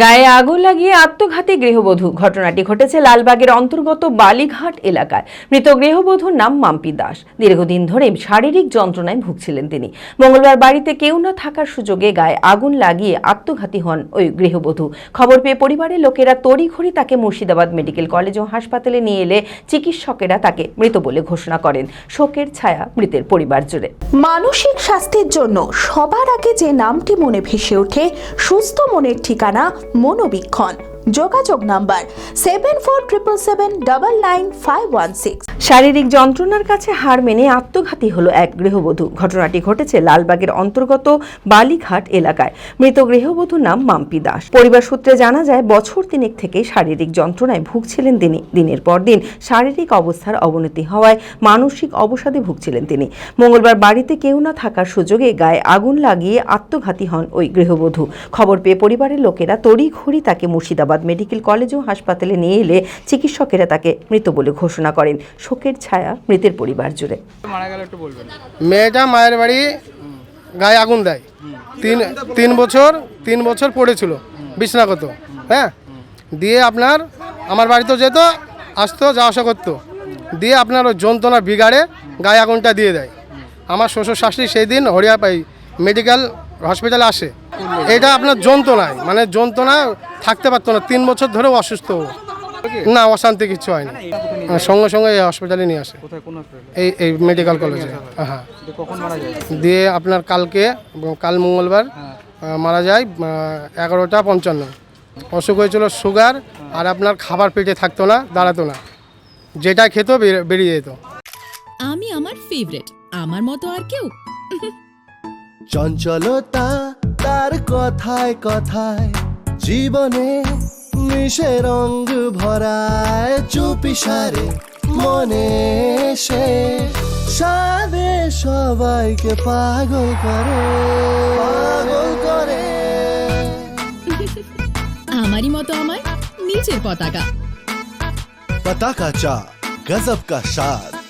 গায়ে আগুন লাগিয়ে আত্মঘাতী গৃহবধূ। ঘটনাটি ঘটেছে লালবাগের অন্তর্গত বালিঘাট এলাকায়। মৃত গৃহবধূর নাম মাম্পি দাস। দীর্ঘদিন ধরে শারীরিক যন্ত্রণায় ভুগছিলেন তিনি। মঙ্গলবার বাড়িতে কেউ না থাকার সুযোগে গায়ে আগুন লাগিয়ে আত্মঘাতী হন ওই গৃহবধূ। খবর পেয়ে পরিবারের লোকেরা তড়িঘড়ি তাকে মুর্শিদাবাদ মেডিকেল কলেজ ও হাসপাতালে নিয়ে এলে চিকিৎসকেরা তাকে মৃত বলে ঘোষণা করেন। শোকের ছায়া মৃতের পরিবার জুড়ে। মানসিক স্বাস্থ্যের জন্য সবার আগে যে নামটি মনে ভেসে ওঠে, সুস্থ মনের ঠিকানা মনোবীক্ষণ। যোগাযোগ number seven four triple seven double nine five one six শারীরিক যন্ত্রণার কাছে হার মেনে আত্মঘাতী হলো এক গৃহবধূ। ঘটনাটি ঘটেছে লালবাগের অন্তর্গত বালিঘাট এলাকায়। মৃত গৃহবধূর নাম মাম্পি দাস। পরিবার সূত্রে জানা যায়, বছর তিনেক থেকে শারীরিক যন্ত্রণায় ভুগছিলেন তিনি। দিনের পর দিন শারীরিক অবস্থার অবনতি হওয়ায় মানসিক অবসাদে ভুগছিলেন তিনি। মঙ্গলবার বাড়িতে কেউ না থাকার সুযোগে গায়ে আগুন লাগিয়ে আত্মঘাতী হন ওই গৃহবধূ। খবর পেয়ে পরিবারের লোকেরা তড়িঘড়ি তাকে মুর্শিদাবাদ মেডিকেল কলেজ ও হাসপাতালে নিয়ে এলে চিকিৎসকেরা তাকে মৃত বলে ঘোষণা করেন। শোকের ছায়া মৃতের পরিবার জুড়ে। মেয়েটা মায়ের বাড়ি গায়ে আগুন দেয়। তিন তিন বছর তিন বছর পড়েছিল বিছনাগত হ্যাঁ? দিয়ে আপনার আমার বাড়িতেও যেত আসতো যাওয়া আসা করতো। দিয়ে আপনার ওই যন্ত্রণা বিগাড়ে গায়ে আগুনটা দিয়ে দেয়। আমার শ্বশুর শাশুড়ি সেই দিন হরিয়া পাই মেডিকেল হসপিটালে আসে। এটা আপনার যন্ত্রণায় মানে যন্ত্রণা থাকতে পারতো না। তিন বছর ধরেও অসুস্থ। না অশান্তি কিছু হয়নি। সঙ্গে সঙ্গে এই হসপিটালে নিয়ে আসে। কোথায় কোন হসপিটালে এই এই মেডিকেল কলেজে হ্যাঁ। কখন মারা যায় দিয়ে আপনার কালকে কাল মঙ্গলবার মারা যায় এগারোটা পঞ্চান্ন। অসুখ হয়েছিল সুগার আর আপনার খাবার পেটে থাকতো না দাঁড়াতো না। যেটা খেত বের- বেরিয়ে যেত। আমি আমার ফেভারিট আমার মতো আর কেউ? চঞ্চলতা তার কথায় কথায়। জীবনে মিশে রং ভরায় চুপিসারে মনে সে সাদে সবাইকে পাগল করে। পাগল করে। আমারই মতো আমায় নিচের পতাকা। পতাকা চা গজব কা সাদ